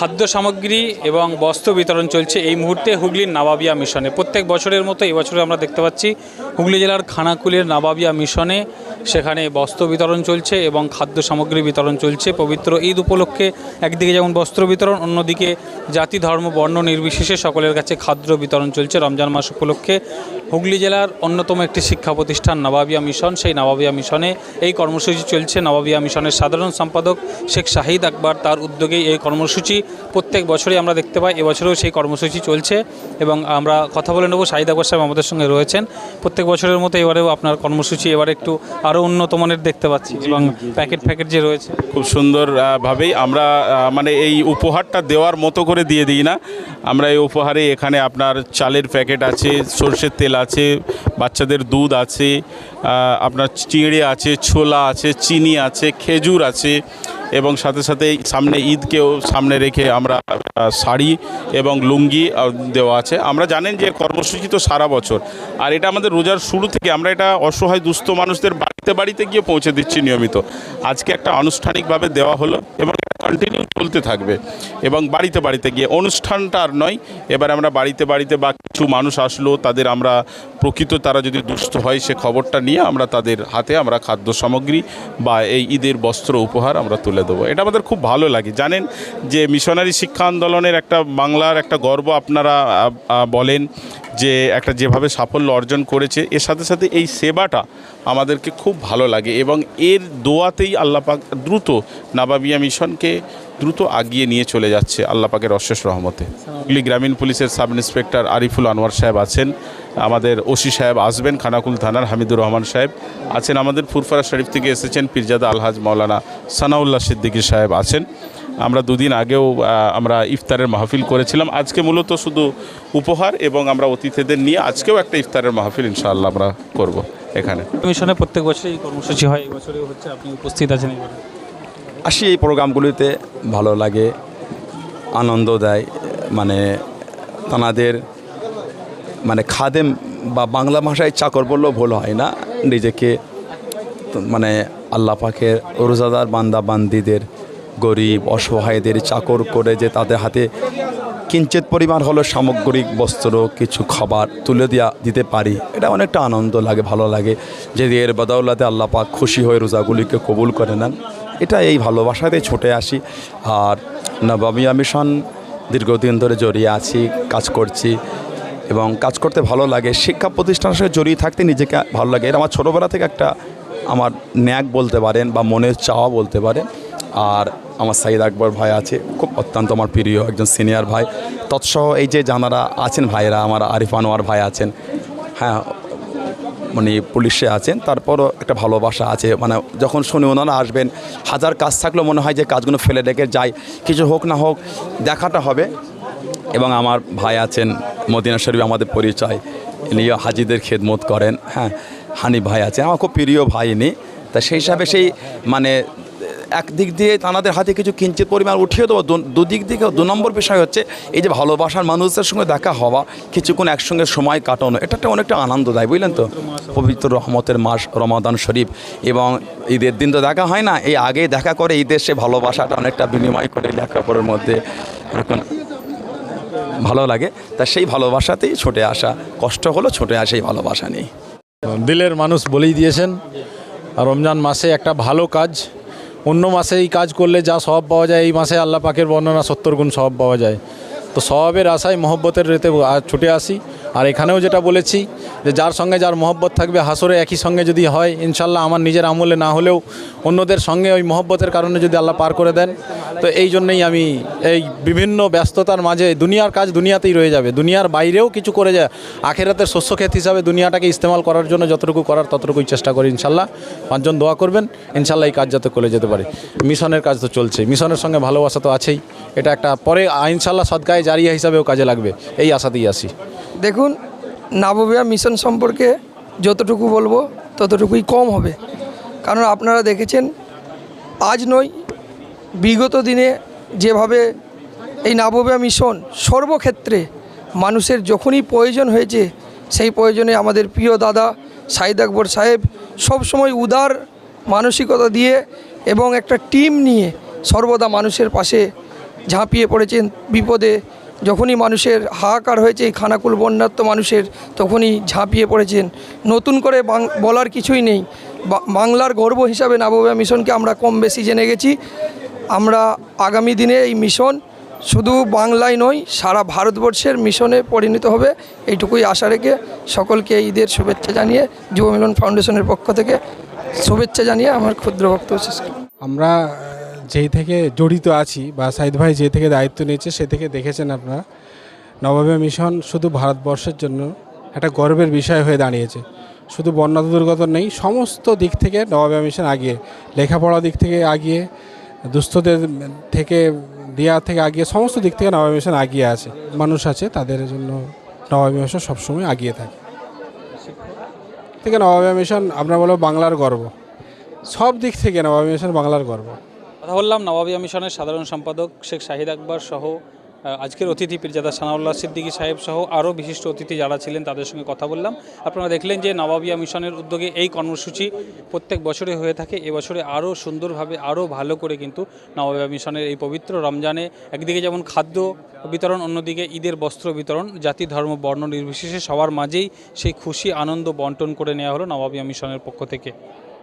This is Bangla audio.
খাদ্য সামগ্রী এবং বস্ত্র বিতরণ চলছে এই মুহূর্তে হুগলির নাবাবিয়া মিশনে। প্রত্যেক বছরের মতো এই বছরে আমরা দেখতে পাচ্ছি হুগলি জেলার খানাকুলের নাবাবিয়া মিশনে সেখানে বস্ত্র বিতরণ চলছে এবং খাদ্য সামগ্রী বিতরণ চলছে। পবিত্র ঈদ উপলক্ষে একদিকে যেমন বস্ত্র বিতরণ, অন্যদিকে জাতি, ধর্ম, বর্ণ নির্বিশেষে সকলের কাছে খাদ্য বিতরণ চলছে রমজান মাস উপলক্ষে। হুগলি জেলার অন্যতম একটি শিক্ষা প্রতিষ্ঠান নবাবিয়া মিশন। সেই নবাবিয়া মিশনে এই কর্মসূচি চলছে। নবাবিয়া মিশনের সাধারণ সম্পাদক শেখ শাহিদ আকবর তার উদ্যোগেই এই কর্মসূচি প্রত্যেক বছরই আমরা দেখতে পাই এবছরেও সেই কর্মসূচি চলছে এবং আমরা কথা বলে নেব। আকবর সাহেব আমাদের সঙ্গে রয়েছেন। প্রত্যেক বছরের মতো এবারেও আপনার কর্মসূচি এবারে একটু আরও উন্নত মানের দেখতে পাচ্ছি এবং প্যাকেট প্যাকেট যে রয়েছে। খুব সুন্দরভাবেই আমরা মানে এই উপহারটা দেওয়ার মতো করে দিয়ে দিই না। আমরা এই উপহারে এখানে আপনার চালের প্যাকেট আছে সর্ষের তেল আছে বাচ্চাদের দুধ আছে আপনার চিঁড়ে আছে ছোলা আছে চিনি আছে খেজুর আছে এবং সাথে সাথে সামনে ঈদকেও সামনে রেখে আমরা শাড়ি এবং লুঙ্গি দেওয়া আছে। আমরা জানেন যে কর্মসূচি তো সারা বছর। আর এটা আমাদের রোজার শুরু থেকে আমরা এটা অসহায় দুস্থ মানুষদের বাড়িতে বাড়িতে গিয়ে পৌঁছে দিচ্ছি নিয়মিত। আজকে একটা আনুষ্ঠানিকভাবে দেওয়া হলো এবং কন্টিনিউ চলতে থাকবে এবং বাড়িতে বাড়িতে গিয়ে অনুষ্ঠানটা আর নয়, এবার আমরা বাড়িতে বাড়িতে বা কিছু মানুষ আসলো, তাদের আমরা প্রকৃত তারা যদি দুস্থ হয় সে খবরটা নিয়ে আমরা তাদের হাতে আমরা খাদ্য সামগ্রী বা এই ঈদের বস্ত্র উপহার আমরা তুলে দেবো। এটা আমাদের খুব ভালো লাগে। জানেন যে মিশনারি শিক্ষা আন্দোলনের একটা বাংলার একটা গর্ব আপনারা বলেন যে একটা যেভাবে সাফল্য অর্জন করেছে, এর সাথে সাথে এই সেবাটা আমাদেরকে খুব ভালো লাগে এবং এর দোয়াতেই আল্লাপাক দ্রুত নাবাবিয়া মিশনকে দ্রুত আগিয়ে নিয়ে চলে যাচ্ছে আল্লাপাকের অশেষ রহমতে। হুগলি গ্রামীণ পুলিশের সাব ইন্সপেক্টর আরিফুল আনোয়ার সাহেব আছেন, আমাদের ওসি সাহেব আসবেন, খানাকুল থানার হামিদুর রহমান সাহেব আছেন, আমাদের ফুরফারা শরীফ থেকে এসেছেন পীরজাদা আলহাজ মাওলানা সানাউল্লাহ সিদ্দিকী সাহেব আছেন। আমরা দুদিন আগেও আমরা ইফতারের মাহফিল করেছিলাম। আজকে মূলত শুধু উপহার এবং আমরা অতিথিদের নিয়ে আজকেও একটা ইফতারের মাহফিল ইনশাআল্লাহ আমরা করব এখানে। মিশনে প্রত্যেক বছরই কর্মসূচি হয়, এই বছরেও হচ্ছে আপনি উপস্থিত আছেন আসি এই প্রোগ্রামগুলিতে ভালো লাগে, আনন্দ দেয় মানে তানাদের মানে খাদেম বা বাংলা ভাষায় চাকর বললেও ভুল হয় না, নিজেকে মানে আল্লাহ পাকের রোজাদার বান্দা বান্দিদের, গরিব, অসহায়দের চাকর করে যে তাদের হাতে কিঞ্চিত পরিমাণ হলো সামগ্রিক বস্ত্র, কিছু খাবার তুলে দেওয়া দিতে পারি, এটা অনেকটা আনন্দ লাগে, ভালো লাগে। যে এর বদৌলাতে আল্লাহ পাক খুশি হয়ে রোজাগুলিকে কবুল করে নেন এটা এই ভালোবাসাতে ছুটে আসি। আর নবামিয়া মিশন দীর্ঘদিন ধরে জড়িয়ে আছি, কাজ করছি এবং কাজ করতে ভালো লাগে। শিক্ষা প্রতিষ্ঠানের সাথে জড়িয়ে থাকতে নিজেকে ভালো লাগে। এটা আমার ছোটোবেলা থেকে একটা আমার ন্যাক বলতে পারেন বা মনের চাওয়া বলতে পারেন। আর আমার সাইদ আকবর ভাই আছে, খুব অত্যন্ত আমার প্রিয় একজন সিনিয়র ভাই। তৎসহ এই যে জানারা আছেন ভাইরা আমার আরিফ আনোয়ার ভাই আছেন। হ্যাঁ মানে পুলিশে আছেন, তারপরও একটা ভালোবাসা আছে। মানে যখন শুনি ওনারা আসবেন, হাজার কাজ থাকলেও মনে হয় যে কাজগুলো ফেলে রেখে যাই কিছু হোক না হোক, দেখাটা হবে। এবং আমার ভাই আছেন, মদিনা শরীফ আমাদের পরিচয়। ইনি হাজিদের খেদমত করেন হ্যাঁ। হানি ভাই আছে আমার খুব প্রিয় ভাই ইনি। তা সেই হিসাবে সেই মানে একদিক দিয়ে তানাদের হাতে কিছু কিঞ্চিত পরিমাণ উঠিয়ে দেবো দুদিক থেকে দু নম্বর বিষয় হচ্ছে এই যে ভালোবাসার মানুষদের সঙ্গে দেখা হওয়া, কিছুক্ষণ একসঙ্গে সময় কাটানো এটা একটা অনেকটা আনন্দ দেয় বুঝলেন তো? পবিত্র রহমতের মাস রমাদান শরীফ এবং ঈদের দিন তো দেখা হয় না, এই আগে দেখা করে ঈদের সে ভালোবাসাটা অনেকটা বিনিময় করে লেখাপড়ার মধ্যে ভালো লাগে। তা সেই ভালোবাসাতেই ছুটে আসা, কষ্ট হলো ছুটে আসে এই ভালোবাসা নেই দিলের মানুষ বলেই দিয়েছেন, রমজান মাসে একটা ভালো কাজ অন্য মাসে এই কাজ করলে যা সব পাওয়া যায়, এই মাসে আল্লাহ পাকের বর্ণনা সত্তর গুণ স্বভাব পাওয়া যায়। তো স্বভাবের আশায়, মহব্বতের রেতে ছুটে আসি। আর এখানেও যেটা বলেছি যে যার সঙ্গে যার মহব্বত থাকবে, হাসরে একই সঙ্গে যদি হয়, ইনশাল্লাহ আমার নিজের আমলে না হলেও অন্যদের সঙ্গে ওই মহব্বতের কারণে যদি আল্লাহ পার করে দেন, তো এই জন্যই আমি এই বিভিন্ন ব্যস্ততার মাঝে দুনিয়ার কাজ দুনিয়াতেই রয়ে যাবে। দুনিয়ার বাইরেও কিছু করে যায় আখেরাতের শস্য ক্ষেত হিসাবে দুনিয়াটাকে ইস্তেমাল করার জন্য যতটুকু করার ততটুকুই চেষ্টা করি, ইনশাল্লাহ। পাঁচজন দোয়া করবেন, ইনশাল্লাহ এই কাজ যাতে করে যেতে পারে। মিশনের কাজ তো চলছে, মিশনের সঙ্গে ভালোবাসা তো আছেই। এটা একটা পরে ইনশাল্লাহ সদকায় জারিয়া হিসাবেও কাজে লাগবে, এই আশাতেই আসি দেখুন নাববিয়া মিশন সম্পর্কে যতটুকু বলব ততটুকুই কম হবে। কারণ আপনারা দেখেছেন, আজ নয়, বিগত দিনে যেভাবে এই নাববিয়া মিশন সর্বক্ষেত্রে মানুষের যখনই প্রয়োজন হয়েছে, সেই প্রয়োজনে আমাদের প্রিয় দাদা সাইদ আকবর সাহেব সবসময় উদার মানসিকতা দিয়ে এবং একটা টিম নিয়ে সর্বদা মানুষের পাশে ঝাঁপিয়ে পড়েছেন বিপদে যখনই মানুষের হাহাকার হয়েছে, এই খানাকুল বন্যার্ত মানুষের তখনই ঝাঁপিয়ে পড়েছেন। নতুন করে বলার কিছুই নেই। বাংলার গর্ব হিসাবে নাবোয়া মিশনকে আমরা কম বেশি জেনে গেছি। আমরা আগামী দিনে এই মিশন শুধু বাংলায় নয়, সারা ভারতবর্ষের মিশনে পরিণত হবে। এইটুকুই আশা রেখে সকলকে ঈদের শুভেচ্ছা জানিয়ে, যুব মিলন ফাউন্ডেশনের পক্ষ থেকে শুভেচ্ছা জানিয়ে আমার ক্ষুদ্র বক্তব্য শেষ আমরা যেই থেকে জড়িত আছি বা সাইদ ভাই যে থেকে দায়িত্ব নিয়েছে, সে থেকে দেখেছেন আপনারা, নবাবে মিশন শুধু ভারতবর্ষের জন্য একটা গর্বের বিষয় হয়ে দাঁড়িয়েছে। শুধু বন্যা দুর্গত নেই, সমস্ত দিক থেকে নবাবে মিশন আগিয়ে, লেখাপড়া দিক থেকে আগিয়ে, দুস্থদের থেকে দেওয়া থেকে আগিয়ে, সমস্ত দিক থেকে নবাবে মিশন আগিয়ে আছে। মানুষ আছে, তাদের জন্য নবাবে মিশন সবসময় আগিয়ে থাকে। থেকে নবাবে মিশন, আমরা বলব বাংলার গর্ব। সব দিক থেকে নবাবে মিশন বাংলার গর্ব। কথা বললাম নবাবিয়া মিশনের সাধারণ সম্পাদক শেখ শাহিদ আকবর সহ আজকের অতিথি পীরজাদা সানাউল্লাহ সিদ্দিকী সাহেব সহ আরও বিশিষ্ট অতিথি যারা ছিলেন তাদের সঙ্গে কথা বললাম। আপনারা দেখলেন যে নবাবিয়া মিশনের উদ্যোগে এই কর্মসূচি প্রত্যেক বছরে হয়ে থাকে। এবছরে আরও সুন্দরভাবে, আরও ভালো করে কিন্তু নবাবিয়া মিশনের এই পবিত্র রমজানে একদিকে যেমন খাদ্য বিতরণ, অন্যদিকে ঈদের বস্ত্র বিতরণ, জাতি, ধর্ম, বর্ণ নির্বিশেষে সবার মাঝেই সেই খুশি, আনন্দ বন্টন করে নেওয়া হলো নবাবিয়া মিশনের পক্ষ থেকে।